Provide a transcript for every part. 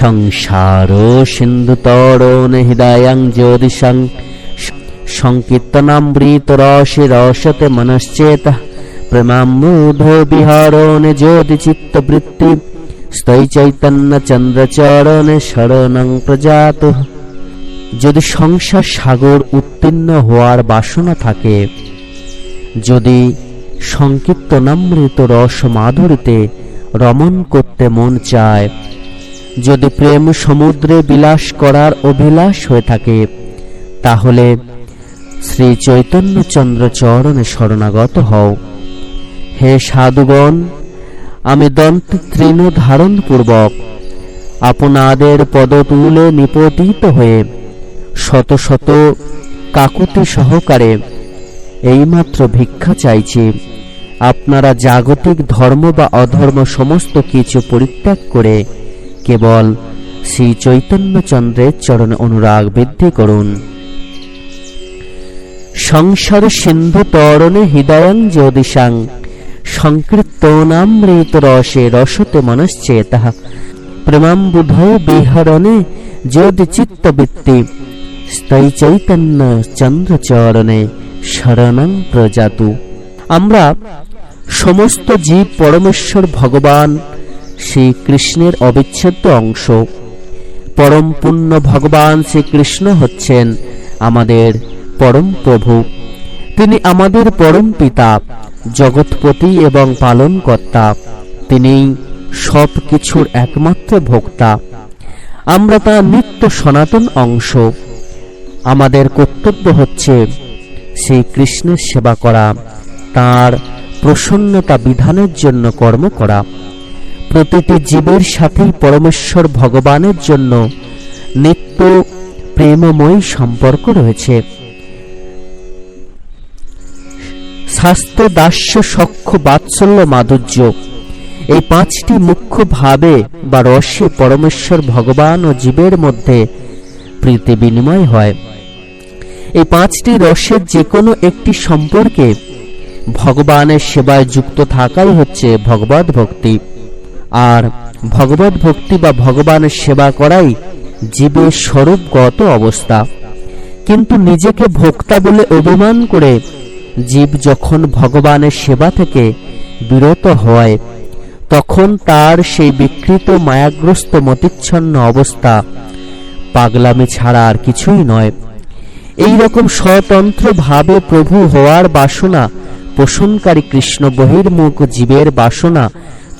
সংসার সিন্ধুতরণ হৃদয়ং জ্যোতিষং। সংকীর্তনামৃত রসে রসতে মনশ্চেত। প্রেমামূঢ় বিহারণ চিত্তবৃত্তি স্তৈ চৈতন্য চন্দ্রচরণে শরণং প্রজাত। যদি সংসার সাগর উত্তীর্ণ হওয়ার বাসনা থাকে, যদি সংকীর্তনামৃত রস মাধুরীতে রমণ করতে মন চায় যদি প্রেম সমুদ্রে বিলাস করার অভিলাষ হয়ে থাকে, তাহলে শ্রী চৈতন্যচন্দ্র চরণে শরণাগত হও। হে সাধুগণ, আমি দন্ত তৃণ ধারণ পূর্বক আপনাদের পদতুলে নিপতিত হয়ে শত শত কাকুতি সহকারে এইমাত্র ভিক্ষা চাইছি। আপনারা জাগতিক ধর্ম বা অধর্ম সমস্ত কিছু পরিত্যাগ করে কেবল শ্রী চৈতন্যচন্দ্রের চরণে অনুরাগ বৃদ্ধি করুন। সংসার সিন্ধু তরণে হৃদয়ং জ্যোতিষাং, সংকীর্তনামৃত রসে রসতে মনশ্চেত। প্রেমাম্বুধ বিহরণে জ্যোতি চিত্তবৃত্তি স্তৈ চৈতন্য চন্দ্রচরণে শরণং প্রজাতু। আমরা সমস্ত জীব পরমেশ্বর ভগবান শ্রীকৃষ্ণের অবিচ্ছেদ্য অংশ। পরম পুণ্য ভগবান শ্রীকৃষ্ণ হচ্ছেন আমাদের পরম প্রভু। তিনি আমাদের পরম পিতা, জগৎপতি এবং পালনকর্তা। তিনি সব কিছুর একমাত্র ভোক্তা। আমরা তার নিত্য সনাতন অংশ। আমাদের কর্তব্য হচ্ছে সেই কৃষ্ণের সেবা করা, তার প্রসন্নতা বিধানের জন্য কর্ম করা। প্রতিটি জীবের সাথেই পরমেশ্বর ভগবানের জন্য নিত্য প্রেমময় সম্পর্ক রয়েছে। স্বাস্থ্য দাস্য সক্ষ বাৎসল্য মাধুর্য। এই পাঁচটি মুখ্য ভাবে বা রসে পরমেশ্বর ভগবান ও জীবের মধ্যে প্রীতি বিনিময় হয়। এই পাঁচটি রসের যে কোনো একটি সম্পর্কে ভগবানের সেবায় যুক্ত থাকাই হচ্ছে ভগবত ভক্তি আর ভগবত ভক্তি বা ভগবানের সেবা করাই জীবের স্বরূপগত অবস্থা। কিন্তু নিজেকে ভোক্তা বলে অভিমান করে জীব যখন ভগবানের সেবা থেকে বিরত হয়, তখন তার সেই বিকৃত, মায়াগ্রস্ত, মতিচ্ছন্ন অবস্থা পাগলামি ছাড়া আর কিছুই নয়। এই রকম স্বতন্ত্র ভাবে প্রভু হওয়ার বাসনা, পোষণকারী কৃষ্ণ বহির্মুখ জীবের বাসনা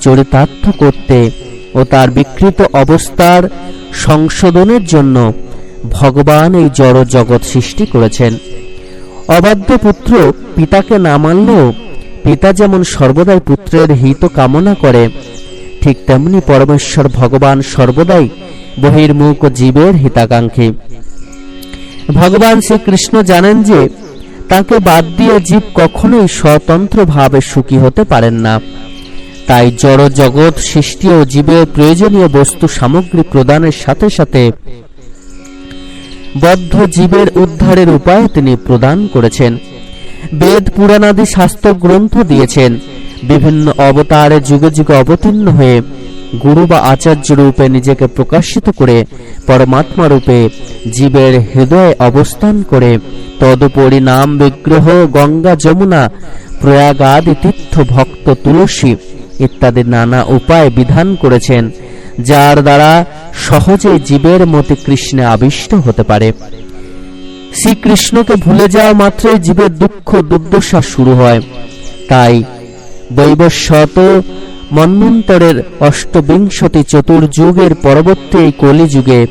চরিতার্থ করতে ও তার বিকৃত অবস্থার সংশোধনের জন্য ভগবান এই জড় জগৎ সৃষ্টি করেছেন। অবাধ্য পুত্র পিতাকে না মানলেও পিতা যেমন সর্বদাই পুত্রের হিত কামনা করে, ঠিক তেমনি পরমেশ্বর ভগবান সর্বদাই বহির্মুখ জীবের হিতাকাঙ্ক্ষী। ভগবান শ্রীকৃষ্ণ জানেন যে তাকে বাদ দিয়ে জীব কখনোই স্বতন্ত্রভাবে সুখী হতে পারেন না। তাই জড় জগৎ সৃষ্টি ও জীবের প্রয়োজনীয় বস্তু সামগ্রী প্রদানের সাথে সাথে বদ্ধ জীবের উদ্ধারের উপায় তিনি প্রদান করেছেন। বেদ পুরাণাদি শাস্ত্র গ্রন্থ দিয়েছেন। বিভিন্ন অবতারে যুগে যুগে অবতীর্ণ হয়ে গুরু বা আচার্য রূপে নিজেকে প্রকাশিত করে পরমাত্মা রূপে জীবের হৃদয়ে অবস্থান করে, তদুপরি নাম বিগ্রহ, গঙ্গা, যমুনা, প্রয়াগ আদি তীর্থ ভক্ত তুলসী ইত্যাদি নানা উপায় বিধান করেছেন, যার দ্বারা সহজে জীবের মতে কৃষ্ণে আবিষ্ট হতে পারে। শ্রীকৃষ্ণকে ভুলে যাওয়া মাত্রই জীবের দুঃখ, দুর্দশা শুরু হয়। তাই বৈবস্বত মন্বন্তরের অষ্টবিংশতি চতুর্যুগের পরবর্তী এই কলিযুগে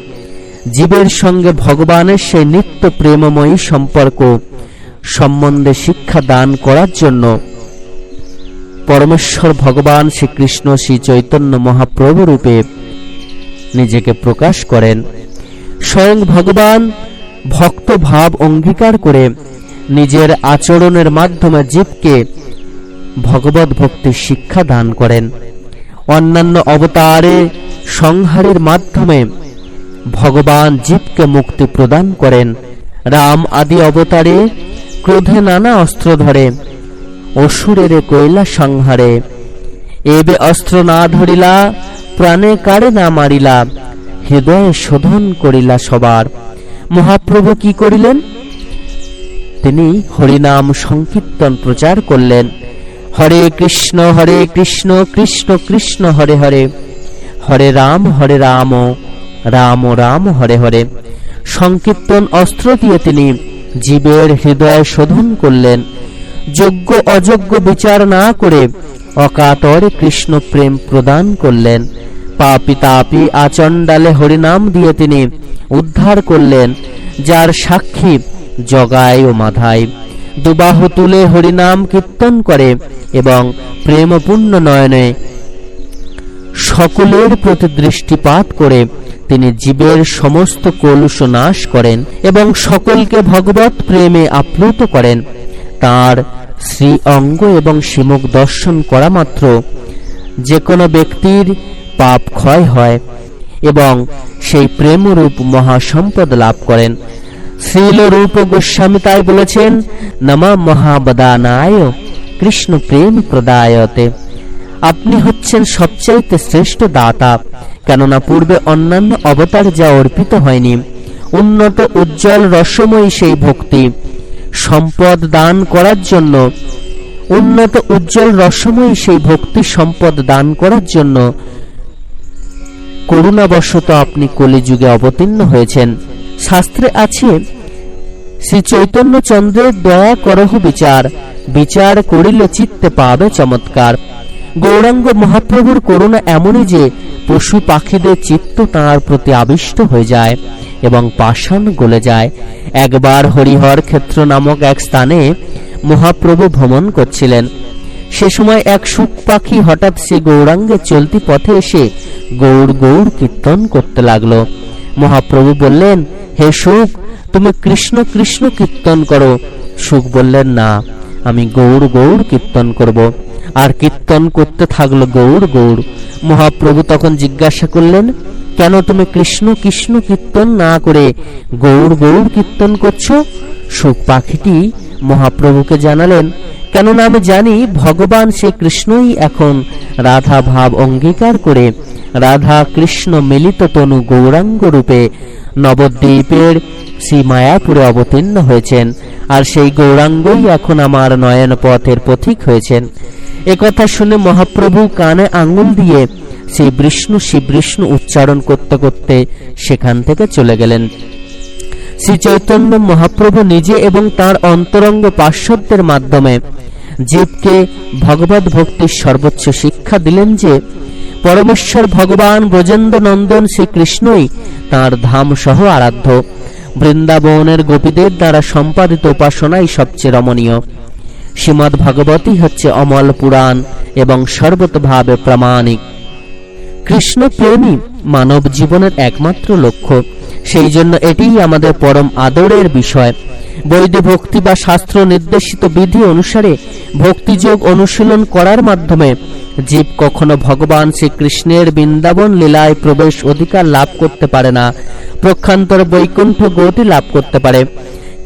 জীবের সঙ্গে ভগবানের সেই নিত্য প্রেমময়ী সম্পর্ক সম্বন্ধে শিক্ষা দান করার জন্য পরমেশ্বর ভগবান শ্রীকৃষ্ণ শ্রী চৈতন্য মহাপ্রভু রূপে নিজেকে প্রকাশ করেন। স্বয়ং ভগবান ভক্ত ভাব অঙ্গীকার করে নিজের আচরণের মাধ্যমে জীবকে ভগবত ভক্তির শিক্ষা দান করেন। অন্যান্য অবতারে সংহারের মাধ্যমে ভগবান জীবকে মুক্তি প্রদান করেন। রাম আদি অবতারে ক্রোধে নানা অস্ত্র ধরে অসুরের কৈলা সংহারে। এবে অস্ত্র না ধরিলা, প্রাণে কারে না মারিলা, হৃদয়ে শোধন করিলা সবার। মহাপ্রভু কি করিলেন? তিনি হরিনাম সংকীর্তন প্রচার করলেন। হরে কৃষ্ণ হরে কৃষ্ণ কৃষ্ণ কৃষ্ণ, হরে হরে। হরে রাম হরে রাম রাম রাম, হরে হরে। সংকীর্তন অস্ত্র দিয়ে তিনি জীবের হৃদয় শোধন করলেন। যোগ্য, অযোগ্য বিচার না করে অকাতরে কৃষ্ণ প্রেম প্রদান করলেন। পাপি তাপি আচণ্ডালে হরিনাম দিয়ে তিনি উদ্ধার করলেন, যার সাক্ষী জগায় ও মাধায়। দুবাহু তুলে হরিনাম কীর্তন করে এবং প্রেমপূর্ণ নয়নে সকলের প্রতি দৃষ্টিপাত করে তিনি জীবের সমস্ত কলুষ নাশ করেন এবং সকলকে ভগবত প্রেমে আপ্লুত করেন। তার শ্রী অঙ্গ এবং শিমুখ দর্শন করা মাত্র যে কোনো ব্যক্তির পাপ ক্ষয় হয় এবং সেই প্রেমরূপ মহাসম্পদ লাভ করেন। শ্রীল রূপ গোস্বামী তাই বলেছেন, নমা মহাবদানায় কৃষ্ণ প্রেম প্রদায়তে। আপনি হচ্ছেন সবচাইতে শ্রেষ্ঠ দাতা, কেননা পূর্বে অন্যান্য অবতার যা অর্পিত হয়নি, উন্নত উজ্জ্বল রসময়ী সেই ভক্তি। সম্পদ দান করার জন্য। উন্নত, উজ্জ্বল রসময়ী সেই ভক্তি সম্পদ দান করার জন্য করুণাবশত আপনি কলিযুগে অবতীর্ণ হয়েছেন। শাস্ত্রে আছে শ্রী চৈতন্য চন্দ্রের দয়া করহ বিচার। বিচার করিলে চিত্তে পাবে চমৎকার। গৌরাঙ্গ মহাপ্রভুর করুণা এমনই যে পশু পাখিদের চিত্ত তাঁর প্রতি আবিষ্ট হয়ে যায় এবং পাষাণ গলে যায়। একবার হরিহর ক্ষেত্র নামক এক স্থানে মহাপ্রভু ভ্রমণ করছিলেন। সে সময় এক সুখ পাখি হঠাৎ সে গৌরাঙ্গে চলতি পথে এসে গৌর গৌর কীর্তন করতে লাগল। মহাপ্রভু বললেন, হে সুখ, তুমি কৃষ্ণ কৃষ্ণ কীর্তন করো। সুখ বললেন, না, আমি গৌর গৌর কীর্তন করব। আর কীর্তন করতে থাকল গৌর গৌর মহাপ্রভু তখন জিজ্ঞাসা করলেন, কেন তুমি কৃষ্ণ কৃষ্ণ কীর্তন না করে গৌর গৌর কীর্তন করছ? সুখ পাখিটি মহাপ্রভুকে জানালেন, কেননা আমি জানি ভগবান শ্রী কৃষ্ণই এখন রাধা ভাব অঙ্গীকার করে। রাধা কৃষ্ণ মিলিত তনু গৌরাঙ্গ রূপে নবদ্বীপের শ্রী মায়াপুরে অবতীর্ণ হয়েছেন। আর সেই গৌরাঙ্গই এখন আমার নয়ন পথের পথিক হয়েছেন। একথা শুনে মহাপ্রভু কানে আঙ্গুল দিয়ে শ্রী বিষ্ণু শ্রী বিষ্ণু উচ্চারণ করতে করতে সেখান থেকে চলে গেলেন। শ্রী চৈতন্য মহাপ্রভু নিজে এবং তার অন্তরঙ্গ পার্শ্বদের মাধ্যমে জীবকে ভগবত ভক্তির সর্বোচ্চ শিক্ষা দিলেন যে, পরমেশ্বর ভগবান ব্রজেন্দ্র নন্দন শ্রীকৃষ্ণই তাঁর ধাম সহ আরাধ্য। বৃন্দাবনের গোপীদের দ্বারা সম্পাদিত উপাসনাই সবচেয়ে রমণীয়। শ্রীমৎ ভাগবতী হচ্ছে অমল পুরাণ এবং সর্বতভাবে প্রামাণিক। কৃষ্ণ প্রেমী মানব জীবনের একমাত্র লক্ষ্য। সেই জন্য এটিই আমাদের পরম আদরের বিষয়। বৈধ ভক্তি বা শাস্ত্র নির্দেশিত বিধি অনুসারে ভক্তিযোগ অনুশীলন করার মাধ্যমে জীব কখনো ভগবান শ্রীকৃষ্ণের বৃন্দাবন লীলায় প্রবেশ অধিকার লাভ করতে পারে না, প্রক্ষান্তর বৈকুণ্ঠ গতি লাভ করতে পারে।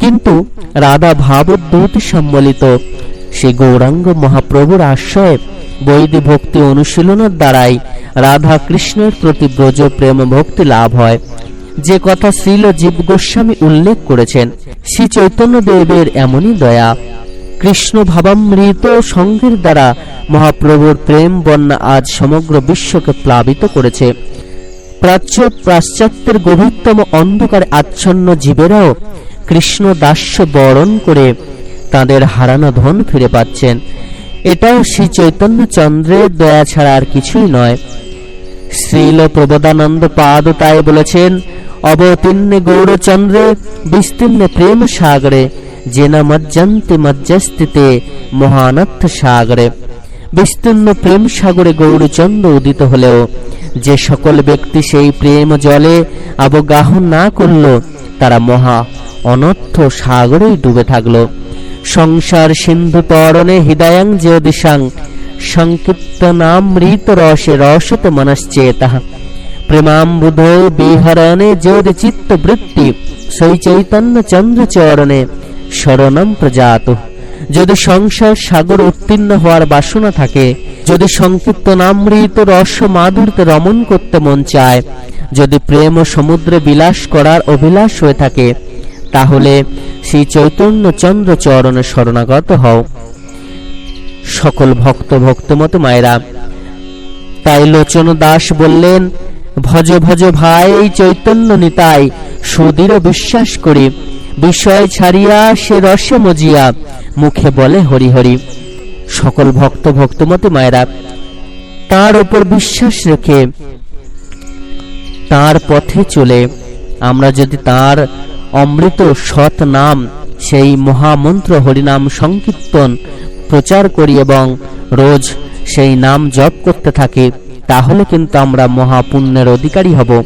কিন্তু রাধা ভাবোদ্ভূতি সম্বলিত শ্রী গৌরাঙ্গ মহাপ্রভুর আশ্রয়ে বৈদি ভক্তি অনুশীলনের দ্বারাই রাধা কৃষ্ণের প্রতি ব্রজ প্রেম ভক্তি লাভ হয়। যে কথা শ্রীল জীব গোস্বামী উল্লেখ করেছেন, শ্রী চৈতন্য দেবের এমনই দয়া। কৃষ্ণ ভাবামৃত সঙ্গের দ্বারা মহাপ্রভুর প্রেম বন্যা আজ সমগ্র বিশ্বকে প্লাবিত করেছে। প্রাচ্য পাশ্চাত্যের গভীরতম অন্ধকারে আচ্ছন্ন জীবেরাও কৃষ্ণ দাস্য বরণ করে তাদের হারানো ধন ফিরে পাচ্ছেন। এটাও শ্রী চৈতন্য চন্দ্রের দয়া ছাড়া আর কিছুই নয়। শ্রীল প্রবোধানন্দ পাদ তাই বলেছেন, অবতীর্ণে গৌরচন্দ্রে, বিস্তীর্ণে প্রেম সাগরে জেনা মজ্জন্তি মজ্জস্তিতে মহানথ সাগরে। বিস্তীর্ণ প্রেম সাগরে গৌরচন্দ্র উদিত হলেও, যে সকল ব্যক্তি সেই প্রেম জলে অবগাহন না করল, তারা মহা অনর্থ সাগরেই ডুবে থাকল। সংসার সিন্ধু তরণে হৃদয়াং যে দিশাং সংকীর্তনামৃত রসে রসত মনশ্চেতা প্রেমাম্বুধ বিহরণে যোদ চিত্ত বৃত্তি সেই চৈতন্য চরণে শরণম প্রজাত। যদি সংসার সাগর উত্তীর্ণ হওয়ার বাসনা থাকে, যদি সংকীর্তনামৃত রস মাধুরীতে রমণ করতে মন চায়, যদি প্রেম ও সমুদ্রে বিলাস করার অভিলাষ হয়ে থাকে তাহলে সেই চৈতন্য চন্দ্র চরণে শরণাগত হও। সকল ভক্ত ভক্তমত মায়েরা, তাই লোচন দাস বললেন, ভজ ভজ ভাই, চৈতন্য নিতাই, সুদৃঢ় বিশ্বাস করি। বিষয় ছাড়িয়া সে রসে মজিয়া, মুখে বলে হরি হরি। সকল ভক্ত ভক্তমতী মায়েরা, তার উপর বিশ্বাস রেখে তার পথে চলে। আমরা যদি তার অমৃত সৎ নাম, সেই মহামন্ত্র হরিনাম সংকীর্তন প্রচার করি এবং রোজ সেই নাম জপ করতে থাকি, তাহলে কিন্তু আমরা মহাপুণ্যের অধিকারী হব।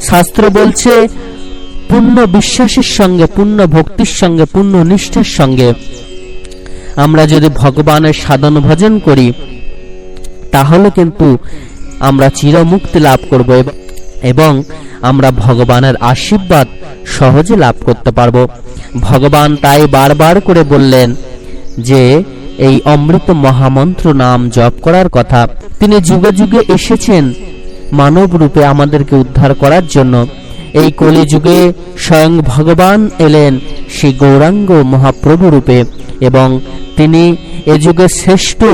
শাস্ত্র বলছে পূর্ণ বিশ্বাসের সঙ্গে পূর্ণ ভক্তির সঙ্গে পূর্ণ নিষ্ঠার সঙ্গে। আমরা যদি ভগবানের সাধন ভজন করি, তাহলে কিন্তু আমরা চিরমুক্তি লাভ করব এবং- আমরা ভগবানের আশীর্বাদ সহজে লাভ করতে পারব। ভগবান তাই বারবার করে বললেন যে, এই অমৃত মহামন্ত্র নাম জপ করার কথা। তিনি যুগে যুগে এসেছেন মানব রূপে আমাদেরকে উদ্ধার করার জন্য। এই কলিযুগে স্বয়ং ভগবান এলেন সেই গৌরাঙ্গ মহাপ্রভু রূপে এবং তিনি এ যুগে শ্রেষ্ঠ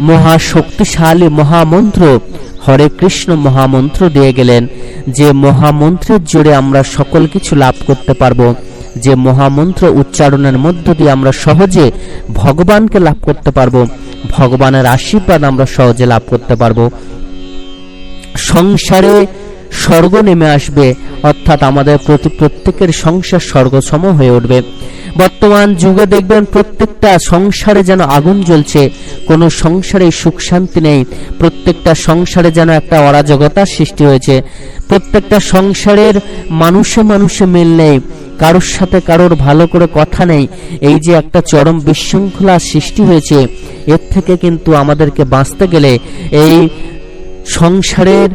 মহাশক্তিশালী মহামন্ত্র হরে কৃষ্ণ মহামন্ত্র দিয়ে গেলেন যে মহামন্ত্রের জোরে আমরা সকল কিছু লাভ করতে পারব, যে মহামন্ত্র উচ্চারণের মধ্য দিয়ে আমরা সহজে ভগবানকে লাভ করতে পারব, ভগবানের আশীর্বাদ আমরা সহজে লাভ করতে পারব। সংসারে স্বর্গ নেমে আসবে, অর্থাৎ আমাদের প্রতি প্রত্যেকের সংসার স্বর্গসম হয়ে উঠবে। বর্তমান যুগে দেখবেন প্রত্যেকটা সংসারে যেন আগুন জ্বলছে, কোনো সংসারে সুখ শান্তি নেই, প্রত্যেকটা সংসারে যেন একটা অরাজকতার সৃষ্টি হয়েছে। প্রত্যেকটা সংসারের মানুষে মানুষে মিল নেই, কারোর সাথে কারোর ভালো করে কথা নেই, এই যে একটা চরম বিশৃঙ্খলা সৃষ্টি হয়েছে, এর থেকে কিন্তু আমাদেরকে বাঁচতে গেলে, এই সংসারের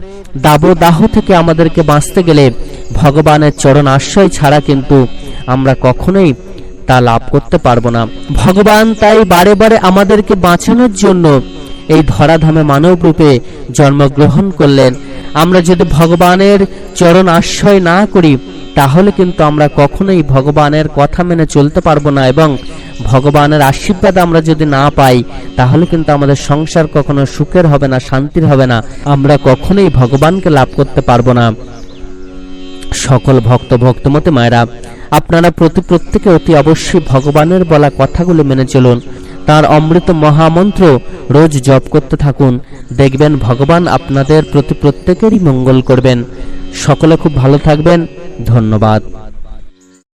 দাবদাহ থেকে আমাদেরকে বাঁচতে গেলে ভগবানের চরণ আশ্রয় ছাড়া কিন্তু আমরা কখনোই তা লাভ করতে পারব না। ভগবান তাই বারে বারে আমাদেরকে বাঁচানোর জন্য এই ধরাধামে মানব রূপে জন্মগ্রহণ করলেন। আমরা যদি ভগবানের চরণ আশ্রয় না করি, তাহলে কিন্তু আমরা কখনোই ভগবানের কথা মেনে চলতে পারব না এবং ভগবানের আশীর্বাদ আমরা যদি না পাই, তাহলে কিন্তু আমাদের সংসার কখনো সুখের হবে না, শান্তির হবে না। আমরা কখনোই ভগবানকে লাভ করতে পারব না। সকল ভক্ত ভক্তমতে মায়েরা, আপনারা প্রতি প্রত্যেকে অতি অবশ্যই ভগবানের বলা কথাগুলো মেনে চলুন। তার অমৃত মহামন্ত্র রোজ জপ করতে থাকুন। দেখবেন ভগবান আপনাদের প্রতি প্রত্যেকেরই মঙ্গল করবেন। সকলে খুব ভালো থাকবেন। ধন্যবাদ।